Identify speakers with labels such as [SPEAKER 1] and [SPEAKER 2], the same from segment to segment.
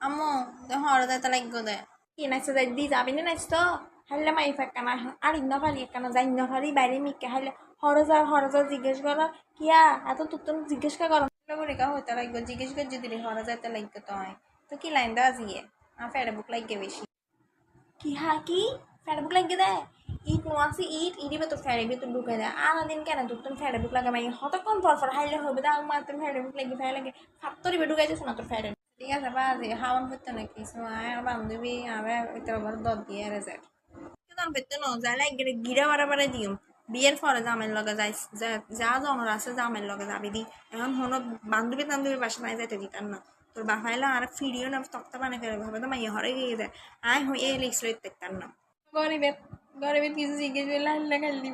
[SPEAKER 1] আম্মু হর দেয় তাহলে গো দেয় কি নাচতে যাই দি যাবি না নাচ তো হাইলে মাই ফেকানা আর ইন্ন ফালি একখানা যাই ইন্ন ফালি বাইরে মিকে হাইলে হরজা হরজা জিজ্ঞেস কর কিয়া এত তোর তো জিজ্ঞেস কা করো রেখা হইতে লাগবে জিজ্ঞেস কর যদি রে হরজা এতে লাগবে তো হয় তো কি লাইন দেওয়া জিয়ে আমার ফেড়ে বুক লাগে বেশি কি হা কি? ফেড়ে বুক লাগে দেয় ইট নোয়াছি ইট ইডি তো ফেড়ে ভিতর ঢুকে দেয় আর দিন কেন তোর তুমি ফেড়ে বুক লাগে মাই হতক্ষণ পর পর হাইলে হবে দাও মা তোর ফেড়ে বুক লাগে ফেড়ে লাগে। ফাত্তরি বে ঢুকাইছিস না তোর ফেড়ে ঠিক আছে বাজে হাওয়ান করতে না কিছু আর বান্ধবী আবার ওইটার আবার দর দিয়ে যায় কেতন পেতে ন যাইলে গিরে গিরা বারা বারা দিও বিয়ের পরে জামের লগে যাই যা- যা জনের আছে জামের লগে যাবি দি এখন হনো বান্ধবী বান্ধবীর বাসা নাই যাইতে দিতাম না তোর বাসাইলে আর ফিরিও না তক্তা বানাই ফেলে ভাবে তো মাইয়া হরে গিয়ে যায় আয় হই এ লিখছিল দেখতাম না গরিবের গরিবের কিছু জিজ্ঞেস করলে হাল্লা খাল্লি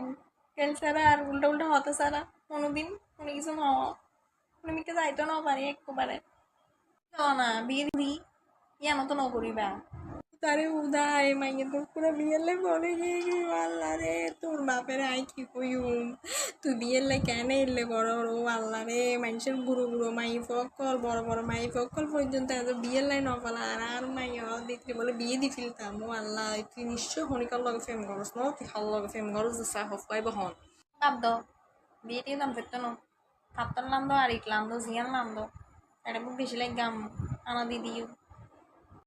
[SPEAKER 1] খেল ছাড়া আর উল্টা উল্টা হতে ছাড়া কোনোদিন কোনো কিছু ন কোনো মিকে যাইতো না পারি একবারে না বিয়ে দিবি? ইয়ানো তো নকরিবা তারে উদায় মাইয়ে তোর পুরো বিয়েলে বলে গিয়ে গিয়ে আল্লাহ রে তোর বাপের আই কি কইম? তুই বিয়েলে কেন এলে বড় ও আল্লাহ রে মানুষের গুরু গুরু মাই ফকল বড় বড় মাই ফকল পর্যন্ত এত বিয়ের লাই নপালা আর আর মাই দিতে বলে বিয়ে দি ফেলতাম ও আল্লাহ তুই নিশ্চয় হনিকার লগে ফেম করস ন তুই হাল লগে ফেম করস যে চাহ হফকাইব হন বাদ দ বিয়ে দিয়ে দাম ফেরত ন। কাপ্তার নাম দো আর ইটলাম দো জিয়ান নাম দো এটা খুব বেশি লাগে গাম আনা দিদিও